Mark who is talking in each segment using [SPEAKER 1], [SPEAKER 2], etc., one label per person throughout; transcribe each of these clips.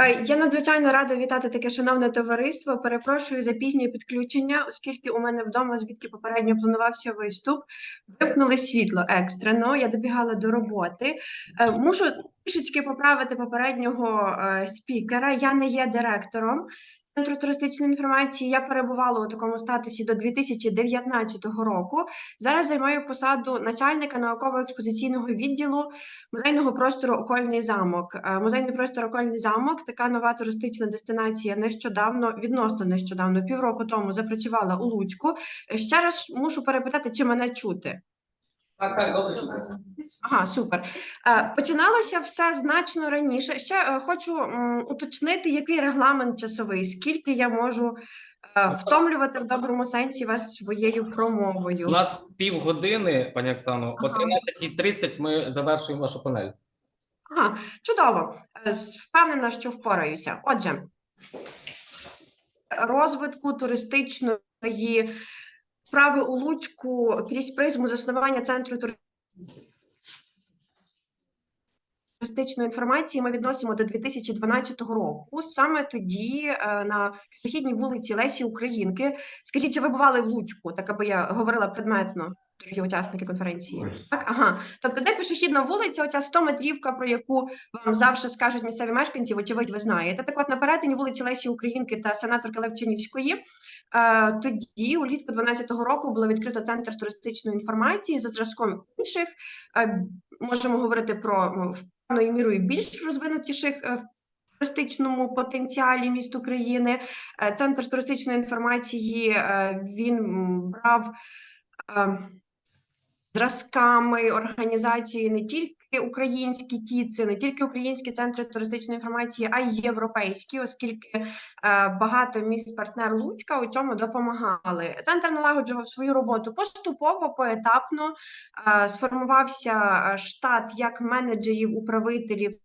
[SPEAKER 1] Е, Я надзвичайно рада вітати таке шановне товариство. Перепрошую за пізнє підключення, оскільки у мене вдома, звідки попередньо планувався виступ, вимкнули світло екстрено. Я добігала до роботи. Е, Мушу трішечки поправити попереднього е, спікера. Я не є директором. Центру туристичної інформації я перебувала у такому статусі до 2019 року. Зараз займаю посаду начальника науково-експозиційного відділу музейного простору Окольний замок. Е, Музейний простор Окольний замок така нова туристична дестинація. Нещодавно, відносно нещодавно, півроку тому запрацювала у Луцьку. Е, Ще раз мушу перепитати, чи мене чути.
[SPEAKER 2] Так, так, добре.
[SPEAKER 1] Ага, супер. Е, Починалося все значно раніше. Ще е, хочу уточнити, який регламент часовий, скільки я можу е, втомлювати в доброму сенсі вас своєю промовою.
[SPEAKER 2] У нас півгодини, пані Оксано, о
[SPEAKER 1] Ага.
[SPEAKER 2] 13.30 ми завершуємо вашу панель.
[SPEAKER 1] Ага, чудово. Впевнена, що впораюся. Отже, розвитку туристичної справи у Луцьку крізь призму заснування центру туристичної інформації ми відносимо до 2012 року. Саме тоді е, на західній вулиці Лесі Українки. Скажіть, чи ви бували в Луцьку? Так аби я говорила предметно, дорогі учасники конференції. Так, ага. Тобто, де пішохідна вулиця, оця 100 метрівка, про яку вам завжди скажуть місцеві мешканці, вочевидь, ви знаєте. Так от на перетині вулиці Лесі Українки та сенаторки Левчинівської е, тоді, улітку 12-го року, було відкрито центр туристичної інформації за зразком інших. Е, можемо говорити про в певною мірою більш розвинутіших е, в туристичному потенціалі міст України. Центр туристичної інформації він брав. Зразками організації не тільки українські ТІЦи, не тільки українські центри туристичної інформації, а й європейські, оскільки е, багато міст партнер Луцька у цьому допомагали. Центр налагоджував свою роботу поступово, поетапно. Е, сформувався е, штат як менеджерів, управителів.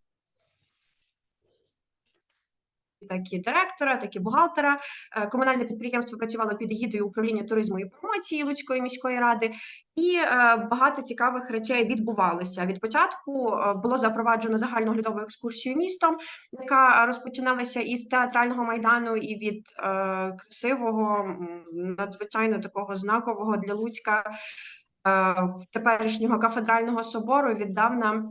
[SPEAKER 1] Так і директора, так і бухгалтера. Е, Комунальне підприємство працювало під егідою управління туризму і промоції Луцької міської ради, і е, багато цікавих речей відбувалося. Від початку е, було запроваджено загальноглядову екскурсію містом, яка розпочиналася із театрального майдану і від красивого, надзвичайно такого знакового для Луцька теперішнього кафедрального собору віддавна е,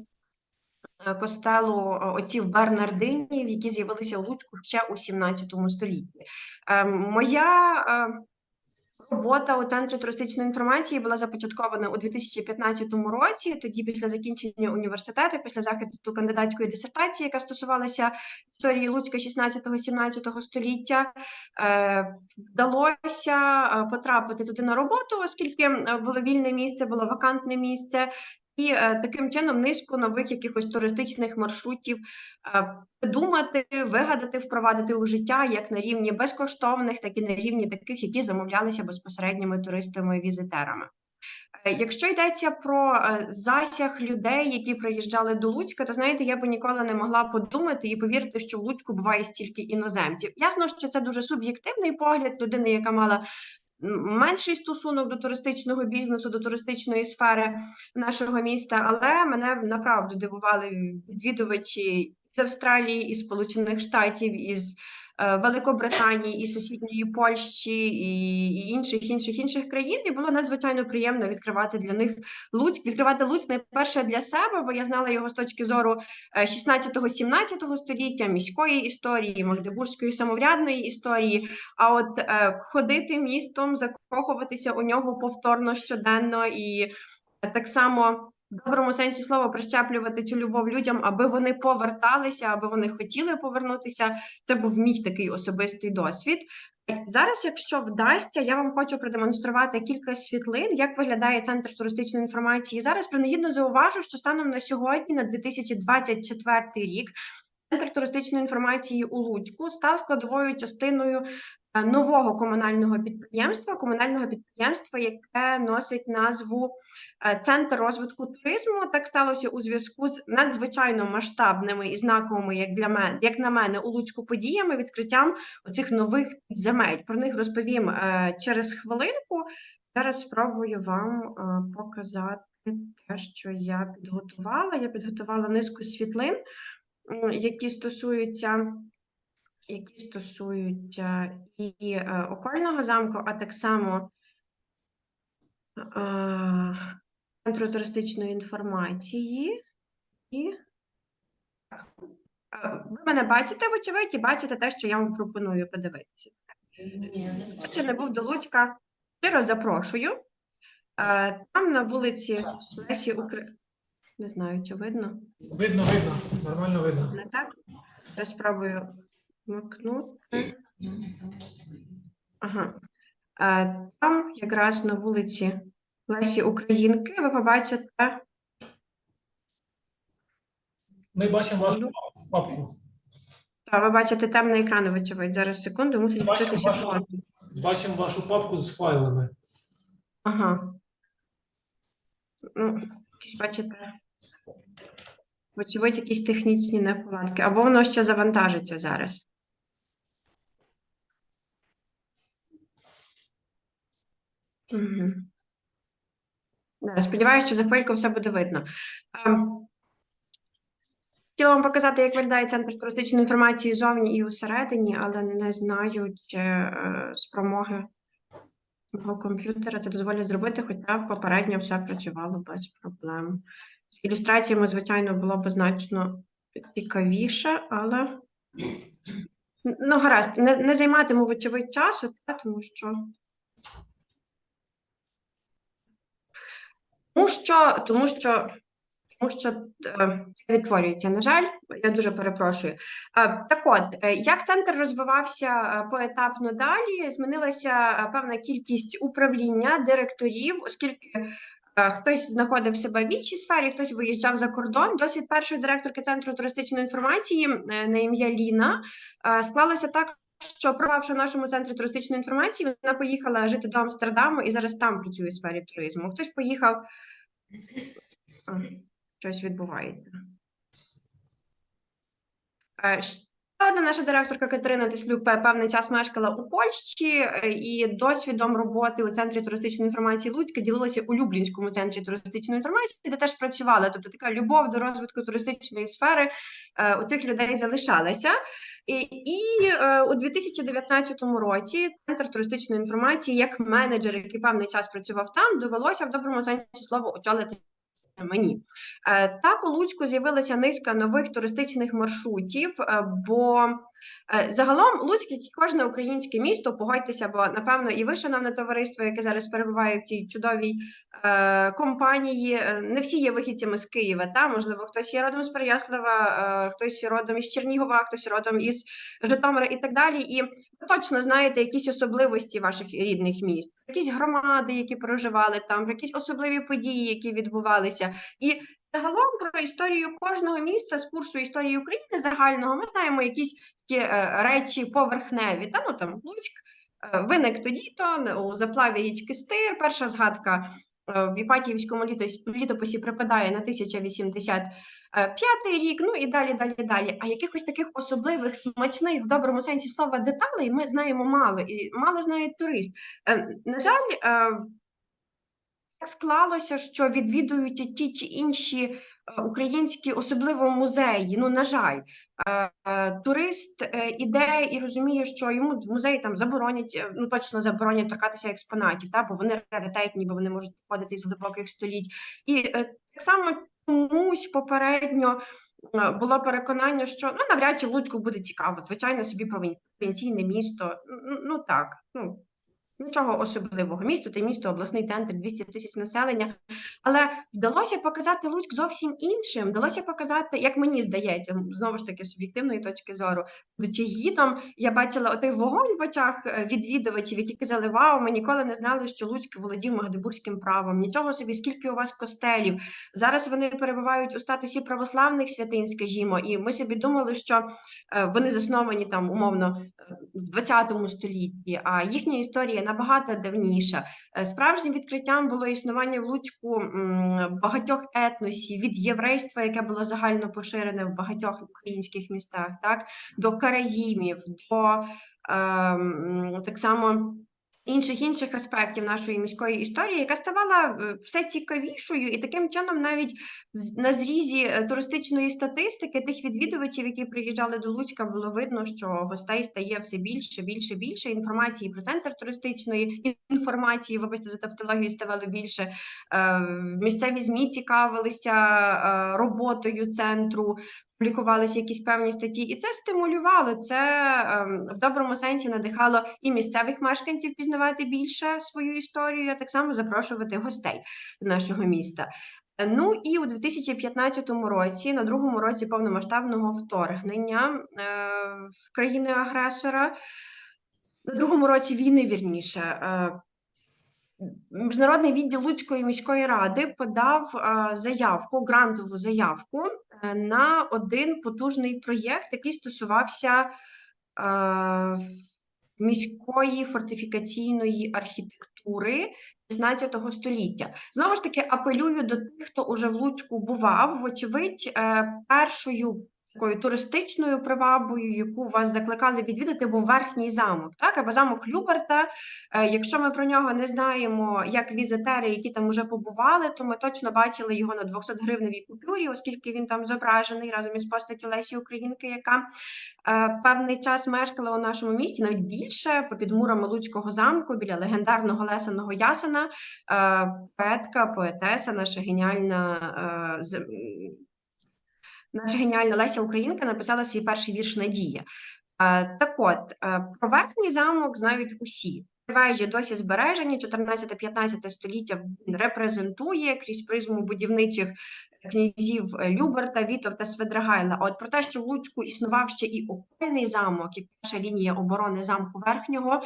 [SPEAKER 1] костелу е, отців Бернардинів, які з'явилися у Луцьку ще у 17 столітті. Е, Моя е, робота у центрі туристичної інформації була започаткована у 2015 році. Тоді, після закінчення університету, після захисту кандидатської дисертації, яка стосувалася історії Луцька 16-17 століття, вдалося потрапити туди на роботу, оскільки було вільне місце, було вакантне місце. І е, таким чином низку нових якихось туристичних маршрутів е, придумати, вигадати, впровадити у життя як на рівні безкоштовних, так і на рівні таких, які замовлялися безпосередніми туристами-візитерами. Е, Якщо йдеться про засяг людей, які приїжджали до Луцька, то знаєте, я би ніколи не могла подумати і повірити, що в Луцьку буває стільки іноземців. Ясно, що це дуже суб'єктивний погляд людини, яка мала менший стосунок до туристичного бізнесу, до туристичної сфери нашого міста, але мене направду дивували відвідувачі з Австралії, із Сполучених Штатів, із Великобританії, і сусідньої Польщі, і, і інших інших інших країн. І було надзвичайно приємно відкривати для них Луцьк. Відкривати Луцьк найперше для себе, бо я знала його з точки зору е, 16-17 століття, міської історії, магдебурзької самоврядної історії. А от е, ходити містом, закохуватися у нього повторно щоденно і е, так само. Доброму сенсі слова прищеплювати цю любов людям, аби вони поверталися, аби вони хотіли повернутися. Це був мій такий особистий досвід. Зараз, якщо вдасться, я вам хочу продемонструвати кілька світлин, як виглядає центр туристичної інформації. Зараз принагідно зауважу, що станом на сьогодні, на 2024 рік, центр туристичної інформації у Луцьку став складовою частиною нового комунального підприємства, комунального підприємства, яке носить назву е, Центр розвитку туризму. Так сталося у зв'язку з надзвичайно масштабними і знаковими, як для мене, як на мене, у Луцьку подіями, відкриттям оцих нових земель. Про них розповім е, через хвилинку. Зараз спробую вам е, показати. те, що я підготувала. Я підготувала низку світлин, які стосуються, які стосуються і е, окольного замку, а так само е, центру туристичної інформації. І. Е, ви мене бачите, вочевидь, і бачите те, що я вам пропоную подивитися. Хто ще не був до Луцька, щиро запрошую. Там на вулиці Лесі Укра... Не знаю, чи видно.
[SPEAKER 3] Видно, видно, нормально видно.
[SPEAKER 1] Не так? Я спробую вмикнути. Ага. Там якраз на вулиці Лесі Українки ви побачите
[SPEAKER 3] Ми бачимо вашу папку.
[SPEAKER 1] Та ви бачите темний екран, вочевидь. Зараз секунду, мусить відкритися
[SPEAKER 3] вашу- Бачимо вашу папку з файлами.
[SPEAKER 1] Ага. Ну, бачите. Вочевидь, якісь технічні неполадки. Або воно ще завантажиться зараз. Угу. Сподіваюся, що за хвильку все буде видно. Ем, Хотіла вам показати, як виглядає центр туристичної інформації зовні і усередині, але не знаю, чи е, спромоги мого комп'ютера це дозволять зробити, хоча попередньо все працювало без проблем. З ілюстраціями, звичайно, було б значно цікавіше, але ну, гаразд, не, не займатиму вочевидь часу, та, тому що. Тому що, тому що, тому що е, відтворюється, на жаль, я дуже перепрошую. Е, Так от, е, як центр розвивався е, поетапно далі, змінилася е, певна кількість управління, директорів, оскільки е, хтось знаходив себе в іншій сфері, хтось виїжджав за кордон. Досвід першої директорки центру туристичної інформації на ім'я Ліна склалося так. Що провавши в нашому центрі туристичної інформації, вона поїхала жити до Амстердаму і зараз там працює в сфері туризму. Хтось поїхав. Щось відбувається. Одна наша директорка Катерина Теслюк пе- певний час мешкала у Польщі е, і досвідом роботи у центрі туристичної інформації Луцька ділилася у Люблінському центрі туристичної інформації, де теж працювала. Тобто така любов до розвитку туристичної сфери е, у цих людей залишалася. І, і е, у 2019 році центр туристичної інформації, як менеджер, який певний час працював там, довелося в доброму сенсі слова очолити мені. Е, Так, у Луцьку з'явилася низка нових туристичних маршрутів, е, бо загалом Луцьк, як і кожне українське місто, погодьтеся, бо напевно і ви, шановне товариство, яке зараз перебуває в цій чудовій е, компанії, е, не всі є вихідцями з Києва. Та можливо, хтось є родом з Переяслава, е, хтось родом із Чернігова, хтось родом із Житомира і так далі. І ви точно знаєте якісь особливості ваших рідних міст, якісь громади, які проживали там, якісь особливі події, які відбувалися. І загалом про історію кожного міста з курсу історії України загального ми знаємо якісь такі е, речі поверхневі. Та ну там Луцьк е, виник тоді, то у заплаві річки Стир. Перша згадка е, в Іпатіївському літописі припадає на 1085 рік. Ну і далі, далі, далі. А якихось таких особливих смачних в доброму сенсі слова деталей ми знаємо мало, і мало знає турист. На жаль. Склалося, що відвідують ті чи інші е, українські, особливо музеї. Ну, на жаль, Е, е, турист іде і розуміє, що йому в музеї там заборонять, ну точно заборонять торкатися експонатів, та, бо вони раритетні, бо вони можуть походити з глибоких століть. І так само чомусь попередньо було переконання, що ну навряд чи Луцьку буде цікаво. Звичайно, собі провінційне місто. Ну так, ну Нічого особливого. Місто та місто, обласний центр, 200 тисяч населення. Але вдалося показати Луцьк зовсім іншим. Вдалося показати, як мені здається, знову ж таки, суб'єктивної точки зору. Будучи гідом, я бачила отий вогонь в очах е, відвідувачів, які казали: Вау, ми ніколи не знали, що Луцьк володів магдебурзьким правом. Нічого собі, скільки у вас костелів. Зараз вони перебувають у статусі православних святинь, скажімо, і ми собі думали, що е, вони засновані там умовно е, в 20 столітті, а їхня історія набагато давніша. Е, Справжнім відкриттям було існування в Луцьку багатьох етносів від єврейства, яке було загально поширене в багатьох українських містах, так до караїмів, до ем, так само інших інших аспектів нашої міської історії, яка ставала е, все цікавішою, і таким чином, навіть на зрізі е, туристичної статистики тих відвідувачів, які приїжджали до Луцька, було видно, що гостей стає все більше, більше, більше. Інформації про центр туристичної інформації, вибачте за тавтологію, ставало більше. Е, Місцеві змі цікавилися роботою центру. Публікувалися якісь певні статті, і це стимулювало. Це ем, в доброму сенсі надихало і місцевих мешканців пізнавати більше свою історію, а так само запрошувати гостей до нашого міста. Ну і у 2015 році, на другому році повномасштабного вторгнення е, в країни-агресора, на другому році війни, вірніше, е, Міжнародний відділ Луцької міської ради подав е, заявку, грантову заявку е, на один потужний проєкт, який стосувався е, міської фортифікаційної архітектури 16 століття. Знову ж таки, апелюю до тих, хто уже в Луцьку бував. Вочевидь, першою такою туристичною привабою, яку вас закликали відвідати, був верхній замок, так або замок Люберта. Е, Якщо ми про нього не знаємо як візитери, які там уже побували, то ми точно бачили його на 200 гривневій купюрі, оскільки він там зображений разом із постаттю Лесі Українки, яка е, певний час мешкала у нашому місті, навіть більше попід мурами Луцького замку, біля легендарного Лесаного Ясена, е, поетка, поетеса, наша геніальна. Наша геніальна Леся Українка написала свій перший вірш Надія. Так от, про верхній замок знають усі. Вежі досі збережені, 14-15 століття він репрезентує крізь призму будівничих князів Люберта, Вітовта, Свидригайла. А от про те, що в Луцьку існував ще і окольний замок, як перша лінія оборони замку верхнього,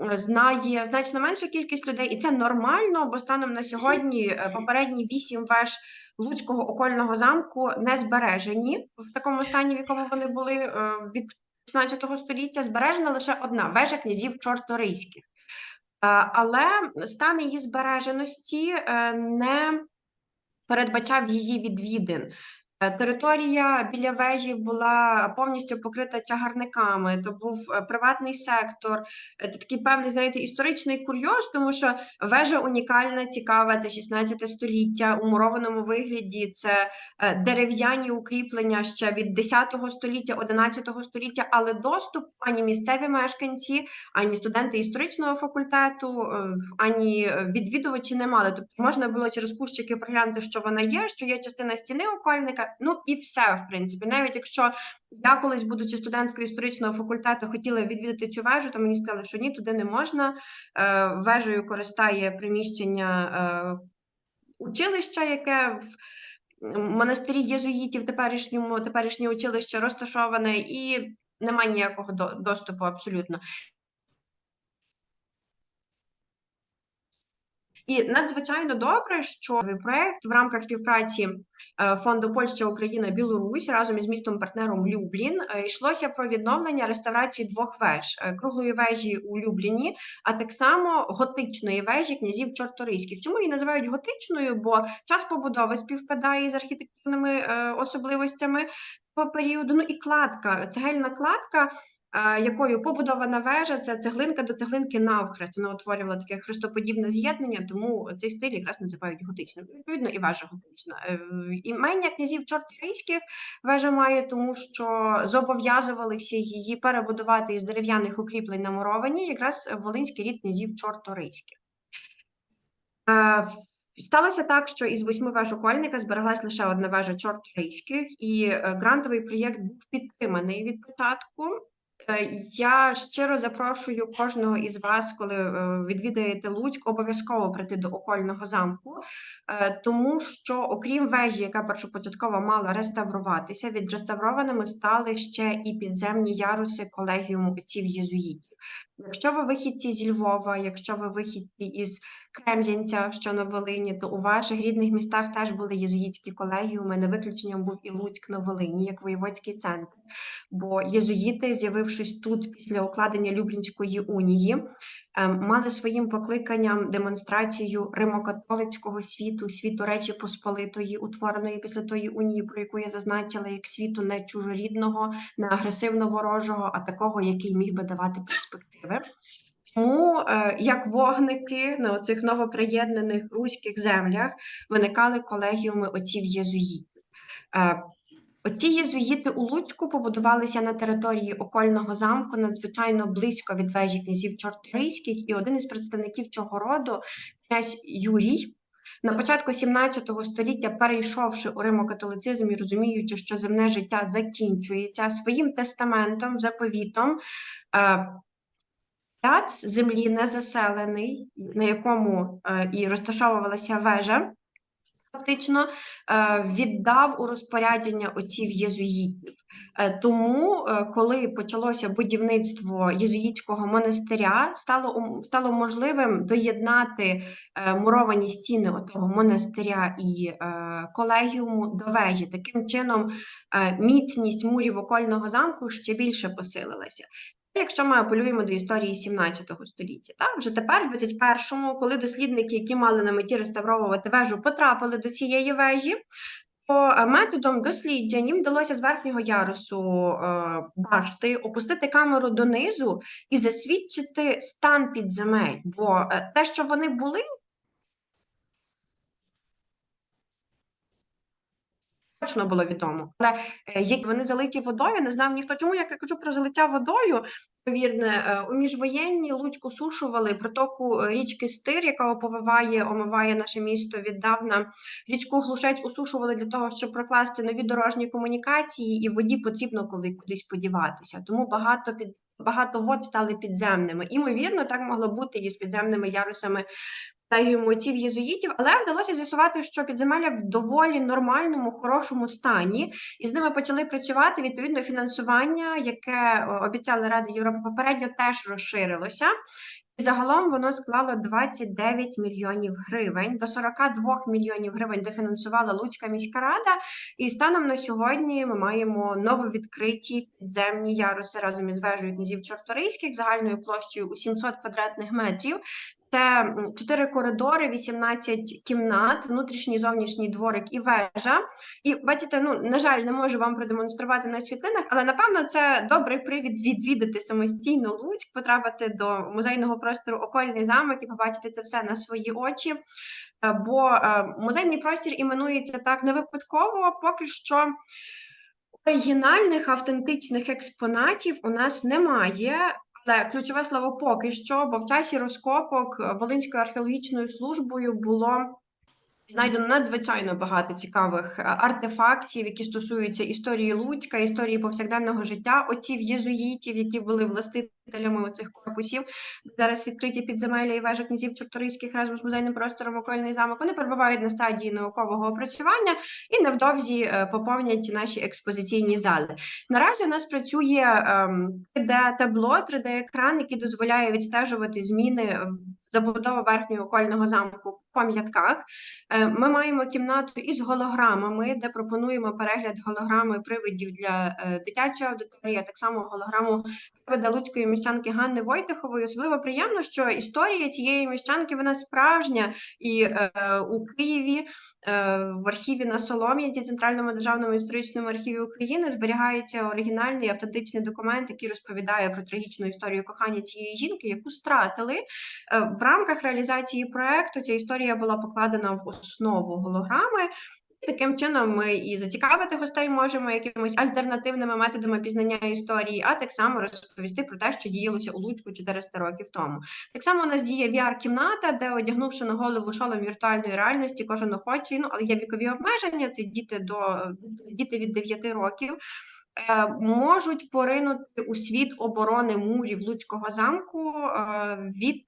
[SPEAKER 1] знає значно менша кількість людей, і це нормально, бо станом на сьогодні е, попередні вісім веж Луцького окольного замку не збережені в такому стані, в якому вони були е, від 16 століття. Збережена лише одна вежа князів Чорторийських. Е, Але стан її збереженості е, не передбачав її відвідин. Е, Територія біля вежі була повністю покрита чагарниками. То був е, приватний сектор. Е, Це такий певний, знаєте, історичний курйоз, тому що вежа унікальна, цікава. Це 16 століття у мурованому вигляді. Це дерев'яні укріплення ще від 10 століття, 11 століття, але доступ ані місцеві мешканці, ані студенти історичного факультету, ані відвідувачі не мали. Тобто можна було через кущики приглянути, що вона є, що є частина стіни окольника. Ну і все, в принципі. Навіть якщо я колись, будучи студенткою історичного факультету, хотіла відвідати цю вежу, то мені сказали, що ні, туди не можна. Е, Вежею користає приміщення е, училища, яке в монастирі єзуїтів, теперішньому теперішнє училище розташоване, і немає ніякого доступу абсолютно. І надзвичайно добре, що проект в рамках співпраці е, фонду Польща, Україна, Білорусь разом із містом партнером Люблін е, йшлося про відновлення реставрації двох веж Е, круглої вежі у Любліні, а так само готичної вежі князів Чорторийських. Чому її називають готичною? Бо час побудови співпадає з архітектурними особливостями по періоду. Ну і кладка, цегельна кладка. Е, Якою побудована вежа, це цеглинка до цеглинки навхрест. Вона утворювала таке хрестоподібне з'єднання, тому цей стиль якраз називають готичним. Відповідно, і вежа готична. Е, Імення князів чорторийських вежа має, тому що зобов'язувалися її перебудувати із дерев'яних укріплень на муровані, якраз волинський рід князів чорторийських. Е, Сталося так, що із восьми веж окольника збереглась лише одна вежа чорторийських, і грантовий проєкт був підтриманий від початку. Я щиро запрошую кожного із вас, коли е, відвідаєте Луцьк, обов'язково прийти до окольного замку, е, тому що окрім вежі, яка першопочатково мала реставруватися, відреставрованими стали ще і підземні яруси колегіуму отців єзуїтів. Якщо ви вихідці зі Львова, якщо ви вихідці із Крем'янця, що на Волині, то у ваших рідних містах теж були єзуїтські колегіуми. Не виключенням був і Луцьк на Волині, як воєводський центр. Бо єзуїти, з'явившись тут після укладення Люблінської унії, мали своїм покликанням демонстрацію римокатолицького світу, світу Речі Посполитої, утвореної після тої унії, про яку я зазначила, як світу не чужорідного, не агресивно ворожого, а такого, який міг би давати перспективи. Тому е, як вогники на оцих новоприєднаних руських землях виникали колегіуми отців єзуїтів. Е, Оці єзуїти у Луцьку побудувалися на території окольного замку надзвичайно близько від вежі князів Чорторийських, і один із представників цього роду, князь Юрій, на початку 17 століття, перейшовши у римокатолицизм і розуміючи, що земне життя закінчується своїм тестаментом, заповітом. е, Пляц землі незаселений, на якому е, і розташовувалася вежа, фактично е, віддав у розпорядження отців єзуїтів. Е, Тому, е, коли почалося будівництво єзуїтського монастиря, стало, стало можливим доєднати муровані стіни отого монастиря і колегіуму до вежі. Таким чином, міцність мурів окольного замку ще більше посилилася. Якщо ми апелюємо до історії 17 століття, так вже тепер, в 21-му, коли дослідники, які мали на меті реставровувати вежу, потрапили до цієї вежі, то е, методом досліджень їм вдалося з верхнього ярусу е, башти опустити камеру донизу і засвідчити стан підземель. Бо е, те, що вони були, точно було відомо. Але е, як вони залиті водою, не знав ніхто. Чому як я кажу про залиття водою? Повірне, е, у міжвоєнні Луцьку сушували протоку е, річки Стир, яка оповиває, омиває наше місто віддавна. Річку Глушець усушували для того, щоб прокласти нові дорожні комунікації, і воді потрібно коли кудись подіватися. Тому багато під багато вод стали підземними. Імовірно, так могло бути і з підземними ярусами отців єзуїтів, але вдалося з'ясувати, що підземелля в доволі нормальному, хорошому стані, і з ними почали працювати. Відповідно, фінансування, яке обіцяли Ради Європи попередньо, теж розширилося. І загалом воно склало 29 мільйонів гривень. До 42 мільйонів гривень дофінансувала Луцька міська рада. І станом на сьогодні ми маємо нововідкриті підземні яруси разом із вежею князів Чорторийських загальною площею у 700 квадратних метрів. Це чотири коридори, 18 кімнат, внутрішній зовнішній дворик і вежа. І бачите, ну на жаль, не можу вам продемонструвати на світлинах, але напевно це добрий привід відвідати самостійно Луцьк, потрапити до музейного простору Окольний замок і побачити це все на свої очі. Е, Бо е, музейний простір іменується так не випадково, поки що. Оригінальних автентичних експонатів у нас немає, але ключове слово поки що, бо в часі розкопок е, Волинською археологічною службою було знайдено надзвичайно багато цікавих е, артефактів, які стосуються історії Луцька, історії повсякденного життя отців єзуїтів, які були властителями оцих корпусів. Зараз відкриті підземелля і вежа князів Чорторийських разом з музейним простором Окольний замок. Вони перебувають на стадії наукового опрацювання і невдовзі е, поповнять наші експозиційні зали. Наразі у нас працює ем, 3D-табло, 3D-екран, який дозволяє відстежувати зміни в забудови верхнього окольного замку пам'ятках. Е, Ми маємо кімнату із голограмами, де пропонуємо перегляд голограми привидів для е, дитячої аудиторії, а так само голограму луцької міщанки Ганни Войтихової. Особливо приємно, що історія цієї міщанки вона справжня, і е, у Києві е, в архіві на Солом'янці, Центральному державному історичному архіві України, зберігається оригінальний автентичний документ, який розповідає про трагічну історію кохання цієї жінки, яку стратили. В рамках реалізації проекту ця історія була покладена в основу голограми. Таким чином ми і зацікавити гостей можемо якимись альтернативними методами пізнання історії, а так само розповісти про те, що діялося у Луцьку 400 років тому. Так само у нас діє VR-кімната, де одягнувши на голову шолом віртуальної реальності, кожен охочий, ну але є вікові обмеження, це діти до діти від 9 років. е, Можуть поринути у світ оборони мурів Луцького замку е, від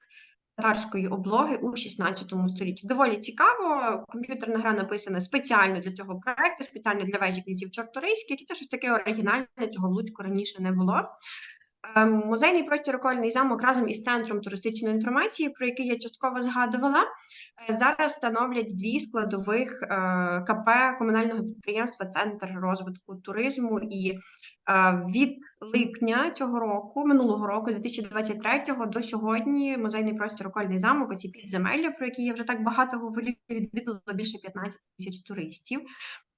[SPEAKER 1] татарської облоги у 16 столітті. Доволі цікаво. Комп'ютерна гра написана спеціально для цього проекту, спеціально для вежі князів Чорторийських, і це щось таке оригінальне, чого в Луцьку раніше не було. Е, Музейний простір «Окольний замок разом із центром туристичної інформації, про який я частково згадувала, е, зараз становлять дві складових е, КП комунального підприємства Центр розвитку туризму. І е, від липня цього року, минулого року, 2023 до сьогодні, музейний простір «Окольний замок, оці підземелля, про які я вже так багато говорю, відвідало більше 15 тисяч туристів.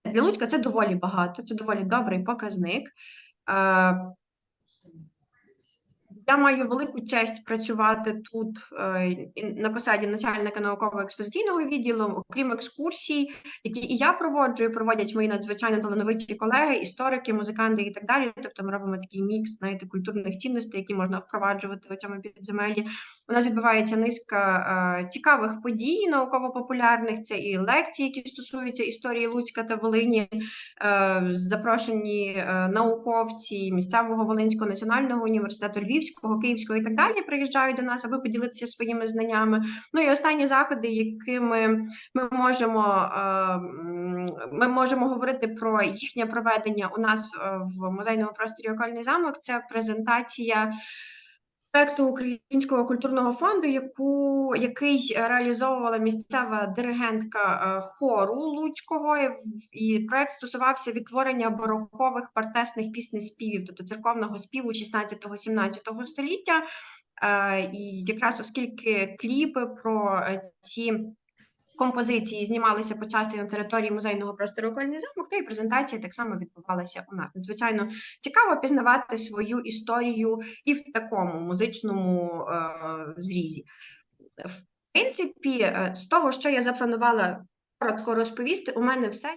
[SPEAKER 1] Для Луцька це доволі багато, це доволі добрий показник. Я маю велику честь працювати тут е, на посаді начальника науково-експозиційного відділу, окрім екскурсій, які і я проводжу, проводять мої надзвичайно талановиті колеги, історики, музиканти і так далі. Тобто ми робимо такий мікс, знаєте, культурних цінностей, які можна впроваджувати у цьому підземеллі. У нас відбувається низка е, цікавих подій, науково-популярних. Це і лекції, які стосуються історії Луцька та Волині, е, запрошені науковці місцевого Волинського національного університету, Львівського, Київського і так далі приїжджають до нас, аби поділитися своїми знаннями. Ну і останні заходи, якими ми можемо, е, ми можемо говорити про їхнє проведення у нас е, в музейному просторі «Окольний замок. Це презентація проекту Українського культурного фонду, яку який реалізовувала місцева диригентка е, хору Луцького, і проект стосувався відтворення барокових партесних піснеспівів, тобто церковного співу 16-17 століття. Е, І якраз оскільки кліпи про е, ці композиції знімалися почасти на території музейного простору «Окольний замок, то і презентація так само відбувалася у нас. Надзвичайно цікаво пізнавати свою історію і в такому музичному е, зрізі. В принципі, е, з того, що я запланувала коротко розповісти, у мене все.